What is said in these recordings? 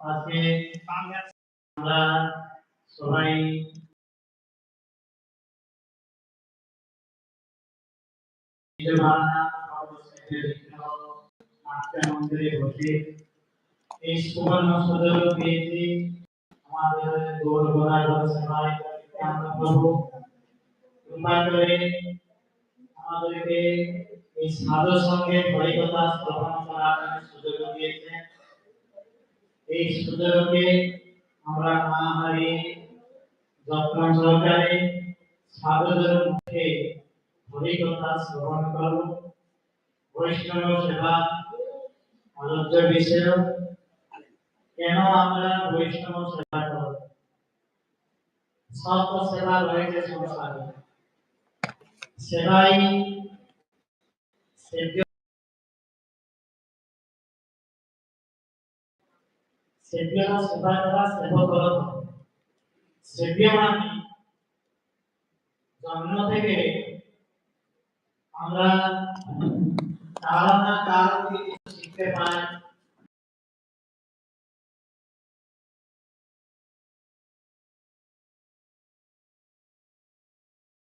আজকে আমরা সবাই এই সুবর্ণ সুযোগ পেয়েছি আমাদের দৌড় গোড়ায় সেবায় আমরা প্রভু কৃপা করে আমাদেরকে এই সাধু সঙ্গে হরিকথা শ্রবণ করার সুযোগ দিয়েছেন এই সুযোগকে আমরা না হারিয়ে যত্ন সহকারে সাধুদের মুখে হরিকথা শ্রবণ করব। বৈষ্ণব সেবা, আলোচ্য বিষয় কেন আমরা বৈষ্ণব সেবা করব? সব সেবা রয়েছে সংসারে। সেবাই সেব্য করা সেবক সেব্য মানে জন্ম থেকে আমরা কারও না থেকে শিখতে পাই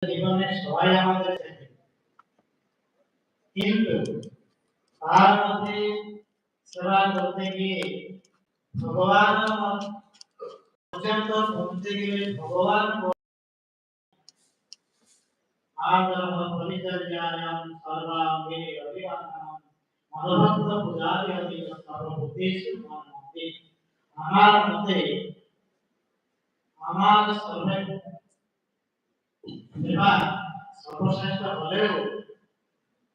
জীবনে সবাই আমাদের কিন্তু তার মধ্যে সেবা করতে গিয়ে भगवान पर्यंत पहुँचने के लिए भगवान को आदरम परिचर्यायाम सर्वांगे अभिवादनम मनोभक्त पुजारी आदि सर्वभूतेषु मानते हमार मते हमार सर्वे सेवा सर्वश्रेष्ठ भले हो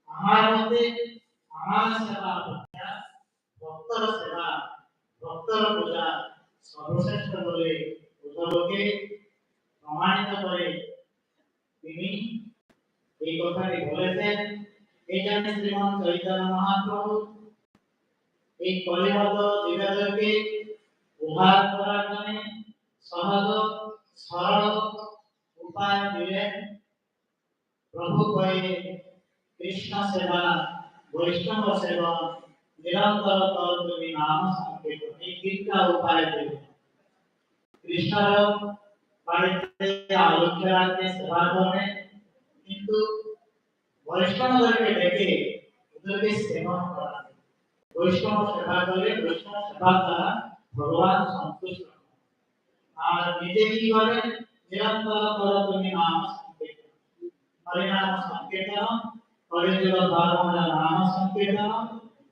हमार मते हमार सेवा ভক্তর পূজা সর্বশ্রেষ্ঠ বলে উদ্ধবকে প্রমাণিত করে তিনি এই কথাটি বলেছেন। এই জন্য শ্রীমান চৈতন্য মহাপ্রভু এই কলিবদ্ধ জীবদেরকে উদ্ধার করার জন্য সহজ, সরল উপায় দিলেন। প্রভু কয়ে, কৃষ্ণ সেবা, বৈষ্ণব সেবা নিরন্তর তর তুমি নাম সংকীর্তন এই তিনটা উপায় দিলেন কৃষ্ণর বাড়িতে আলোচ্য রাখতে সেবা করবেন কিন্তু বৈষ্ণবদেরকে ডেকে ওদেরকে সেবন করা বৈষ্ণব সেবা করলে বৈষ্ণব সেবা দ্বারা ভগবান সন্তুষ্ট হন। আর নিজে কি করে নিরন্তর কর তুমি নাম সংকীর্তন হরিনাম সংকীর্তন হরিযুগ ধর্ম নাম সংকীর্তন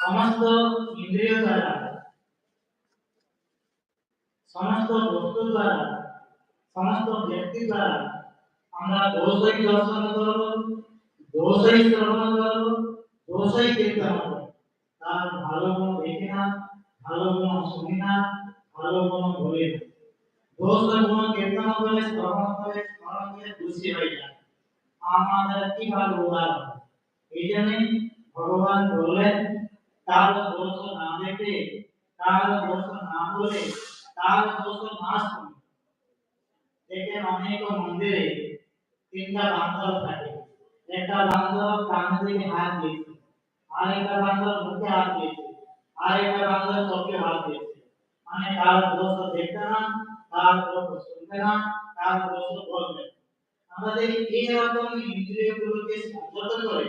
সমস্ত ইন্দ্রিয় দ্বারা, সমস্ত বস্তু দ্বারা, সমস্ত ব্যক্তি দ্বারা আমরা দোষই দর্শন করব, দোষই শ্রবণ করব, দোষই কীর্তন করব। তার ভালো গুণ দেখি না, ভালো গুণ শুনি না, ভালো গুণ বলি না। দোষ গুণ কীর্তন করে, শ্রবণ করে, স্মরণ করে খুশি হয়ে যায় আমাদের কীভাবে হবে? এই জন্যই ভগবান বললেন তার দোষ না দেখে তার দোষ না বলে তার দোষ না শুনে দেখেন অনেক মন্দিরে তিনটা বান্ধব থাকে। একটা বান্ধব কানে দিকে হাত দিয়েছে আর একটা বান্ধব মুখে হাত দিয়েছে আর বান্ধব চোখে হাত দিয়েছে। মানে তার দোষ দেখবে না, তার দোষ শুনবে না, তার দোষ বলবে দেখি এই রকম ইন্দ্রিয়গুলোকে সংযত করে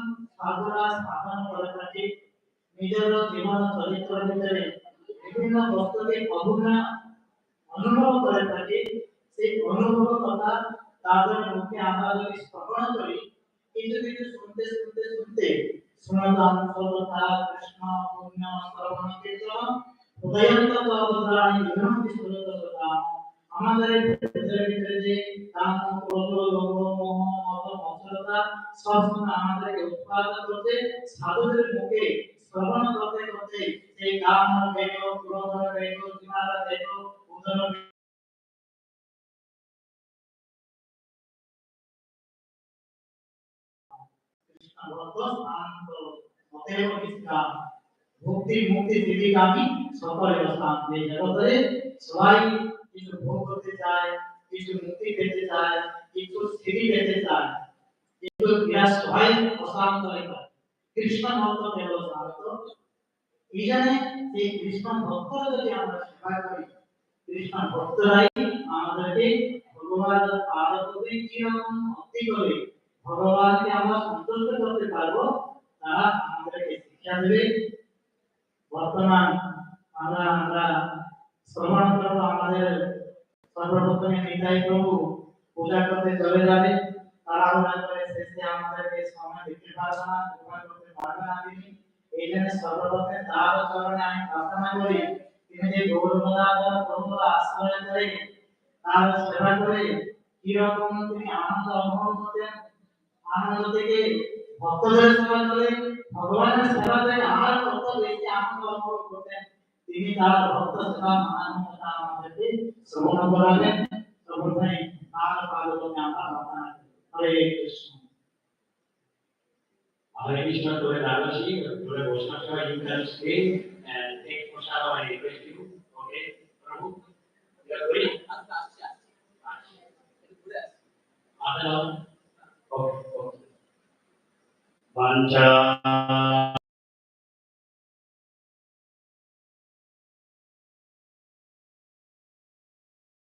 সাধুরা সাধন করে থাকে নিজের জীবন চরিত্র ভিতরে বিভিন্ন বস্তুকে অভুনা অনুভব করে থাকি সেই অনুভব কথা তাদের মুখে আমরা যদি শ্রবণ করি কিছু কিছু শুনতে শুনতে শুনতে শুনতাম সর্বথা কৃষ্ণ পুণ্য শ্রবণ কীর্তন উদয়ন্ত অবতারাণী বিভ্রান্তি সুরততা আমাদের ভিতরে ভিতরে যে কাম ক্রোধ লোভ মোহ মত মৎসরতা সব সময় আমাদেরকে উৎপাদন করতে সাধুদের মুখে শ্রবণ করতে করতে সেই কাম বেগ ক্রোধ বেগ বেগ ভক্ত মুক্তি সকলে অস্থান এই জগতে সবাই কিছু ভোগ করতে চায়, কিছু মুক্তি পেতে চায়, কিছু স্থিতি পেতে চায় সবাই অশান্ত হয় কৃষ্ণ ভক্ত শান্ত এই জন্যে সেই কৃষ্ণ ভক্তরা যদি আমরা সেবা করি কৃষ্ণ ভক্তরাই আমাদেরকে ভগবান পার্বতী কীরকম ভক্তি করে ভগবানকে আমরা সন্তুষ্ট করতে পারব, তারা আমাদেরকে শিক্ষা দেবে। বর্তমান আমরা আমরা শ্রবণ আমাদের সর্বপ্রথমে নিতাই প্রভু পূজা করতে চলে যাবে। তাড়াহুড়া করে শেষে আমাদেরকে সময় দিতে পারবে না করতে পারবে তিনি। এই জন্য সর্বপ্রথমে তার চরণে আমি প্রার্থনা করি, তিনি যে গৌরবদাদার প্রভু আশ্রয় করে, তার সেবা করে, কীরকম তিনি আনন্দ অনুভব করতেন, আনন্দ থেকে ভক্তদের সেবা করে, ভগবানের সেবা থেকে আর কত বেশি আনন্দ অনুভব করতেন। তিনি তার ভক্ত সেবা মহানতা আমাদেরকে শ্রবণ করাবেন সর্বদাই তার পাদপথে আমরা প্রার্থনা করি হরে Krishna Hare Krishna to the Dadashi, to the Vaishnava, you can stay and take prasadam, I request you, okay? Prabhu, you are going? Adharam? Okay, okay. Vancha